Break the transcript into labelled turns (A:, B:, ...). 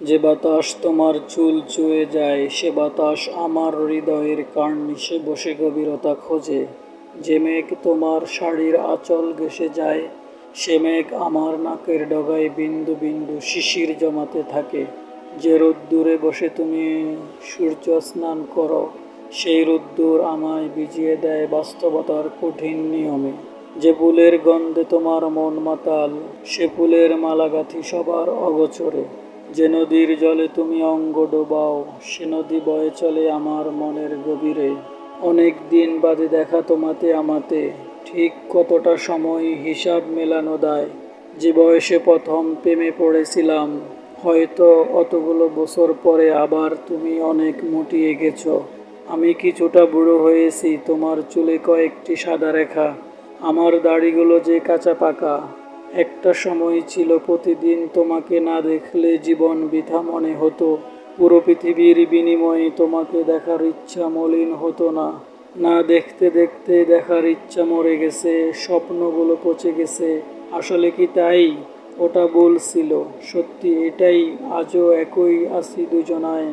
A: যে বাতাস তোমার চুল চুয়ে যায়, সে বাতাস আমার হৃদয়ের কার্নিশে বসে গভীরতা খোঁজে। যে মেঘ তোমার শাড়ির আঁচল ঘেসে যায়, সে মেঘ আমার নাকের ডগায় বিন্দু বিন্দু শিশির জমাতে থাকে। যে রোদ্দুরে বসে তুমি সূর্য স্নান করো, সেই রোদ্দুর আমায় ভিজিয়ে দেয় বাস্তবতার কঠিন নিয়মে। যে ফুলের গন্ধে তোমার মন মাতাল, সে ফুলের মালাগাথি সবার অগোচরে। যে নদীর জলে তুমি অঙ্গ ডোবাও, সে নদী বয়ে চলে আমার মনের গভীরে। অনেক দিন বাদে দেখা তোমাতে আমাতে, ঠিক কতটা সময় হিসাব মেলানো দায়। যে বয়সে প্রথম প্রেমে পড়েছিলাম, হয়তো অতগুলো বছর পরে আবার তুমি অনেক মুটিয়ে গেছো। আমি কিছুটা বুড়ো হয়েছি, তোমার চুলে কয়েকটি সাদা রেখা। আমার দাড়িগুলো যে কাঁচা পাকা একটা সময় ছিল প্রতিদিন তোমাকে না দেখলে জীবন বৃথা মনে হতো। পুরো পৃথিবীর বিনিময়ে তোমাকে দেখার ইচ্ছা মলিন হতো না। না দেখতে দেখতে দেখার ইচ্ছা মরে গেছে, স্বপ্নগুলো পচে গেছে। আসলে কি তাই? ওটা বলছিল সত্যি এটাই আজও একই আছি দুজনায়।